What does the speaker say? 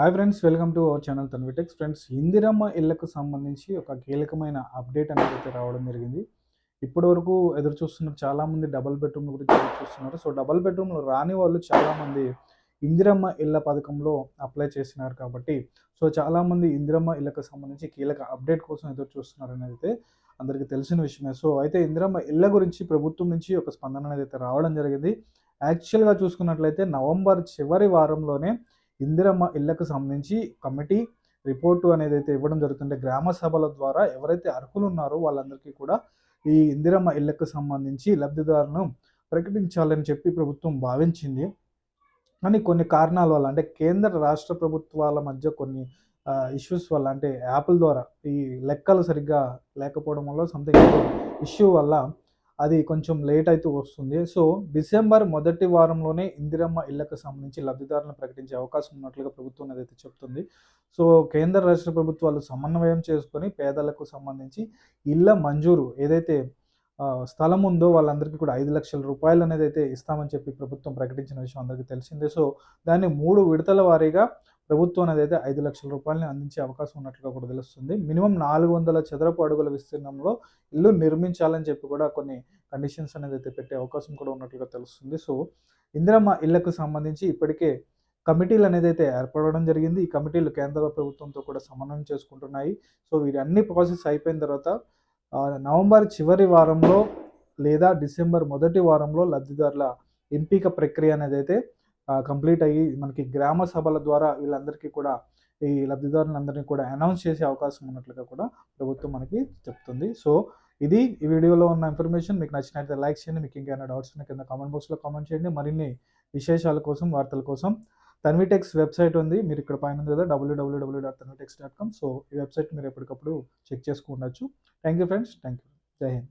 Hi friends welcome to our channel తన్విటెక్స్ friends Indiramma ఇళ్ళకు సంబంధించి ఒక కీలకమైన అప్డేట్ అనేది అయితే రావడం జరిగింది. ఇప్పటి వరకు ఎదురు చూస్తున్నారు చాలామంది డబల్ బెడ్రూమ్ గురించి ఎదురు చూస్తున్నారు. సో డబల్ బెడ్రూమ్లు రాని వాళ్ళు చాలామంది ఇందిరమ్మ ఇళ్ళ పథకంలో అప్లై చేసినారు కాబట్టి సో చాలామంది ఇందిరమ్మ ఇళ్ళకు సంబంధించి కీలక అప్డేట్ కోసం ఎదురు చూస్తున్నారు అనేది అయితే అందరికీ తెలిసిన విషయమే. సో అయితే ఇందిరమ్మ ఇళ్ళ గురించి ప్రభుత్వం నుంచి ఒక స్పందన అనేది అయితే రావడం జరిగింది. యాక్చువల్గా చూసుకున్నట్లయితే నవంబర్ చివరి వారంలోనే ఇందిరమ్మ ఇళ్ళకు సంబంధించి కమిటీ రిపోర్టు అనేది అయితే ఇవ్వడం జరుగుతుంటే గ్రామ సభల ద్వారా ఎవరైతే అర్హులు ఉన్నారో వాళ్ళందరికీ కూడా ఈ ఇందిరమ్మ ఇళ్ళకు సంబంధించి లబ్ధిదారులను ప్రకటించాలని చెప్పి ప్రభుత్వం భావించింది. కానీ కొన్ని కారణాల వల్ల అంటే కేంద్ర రాష్ట్ర ప్రభుత్వాల మధ్య కొన్ని ఇష్యూస్ వల్ల అంటే యాప్ల ద్వారా ఈ లెక్కలు సరిగ్గా లేకపోవడం వల్ల సంథింగ్ ఇష్యూ వల్ల అది కొంచెం లేట్ అయితే వస్తుంది. సో డిసెంబర్ మొదటి వారంలోనే ఇందిరమ్మ ఇళ్ళకు సంబంధించి లబ్ధిదారులను ప్రకటించే అవకాశం ఉన్నట్లుగా ప్రభుత్వం ఏదైతే చెప్తుంది. సో కేంద్ర రాష్ట్ర ప్రభుత్వాలు సమన్వయం చేసుకొని పేదలకు సంబంధించి ఇళ్ళ మంజూరు ఏదైతే స్థలం ఉందో వాళ్ళందరికీ కూడా ఐదు లక్షల రూపాయలు అనేది అయితే ఇస్తామని చెప్పి ప్రభుత్వం ప్రకటించిన విషయం అందరికీ తెలిసిందే. సో దాన్ని మూడు విడతల వారీగా ప్రభుత్వం అనేది అయితే ఐదు లక్షల రూపాయలని అందించే అవకాశం ఉన్నట్లుగా కూడా తెలుస్తుంది. మినిమం నాలుగు వందల చదరపు అడుగుల విస్తీర్ణంలో ఇల్లు నిర్మించాలని చెప్పి కూడా కొన్ని కండిషన్స్ అనేది అయితే పెట్టే అవకాశం కూడా ఉన్నట్లుగా తెలుస్తుంది. సో ఇందిరమ్మ ఇళ్ళకు సంబంధించి ఇప్పటికే కమిటీలు అనేది అయితే ఏర్పడడం జరిగింది. ఈ కమిటీలు కేంద్ర ప్రభుత్వంతో కూడా సమన్వయం చేసుకుంటున్నాయి. సో వీరన్ని ప్రాసెస్ అయిపోయిన తర్వాత నవంబర్ చివరి వారంలో లేదా డిసెంబర్ మొదటి వారంలో లబ్ధిదారుల ఎంపిక ప్రక్రియ అనేది అయితే కంప్లీట్ అయ్యి మనకి గ్రామ సభల ద్వారా వీళ్ళందరికీ కూడా ఈ లబ్ధిదారులందరినీ కూడా అనౌన్స్ చేసే అవకాశం ఉన్నట్లుగా కూడా ప్రభుత్వం మనకి చెప్తుంది. సో ఇది ఈ వీడియోలో ఉన్న ఇన్ఫర్మేషన్. మీకు నచ్చినట్లయితే లైక్ చేయండి. మీకు ఇంకేమైనా డౌట్స్ ఉన్న కింద కామెంట్ బాక్స్లో కామెంట్ చేయండి. మరిన్ని విశేషాల కోసం వార్తల కోసం తన్విటెక్స్ వెబ్సైట్ ఉంది. మీరు ఇక్కడ పైన ఉంది కదా W W W dot Tanvitex dot com so ఈ వెబ్సైట్ మీరు ఎప్పటికప్పుడు చెక్ చేసుకోవచ్చు thank you friends. Thank you Jai Hind.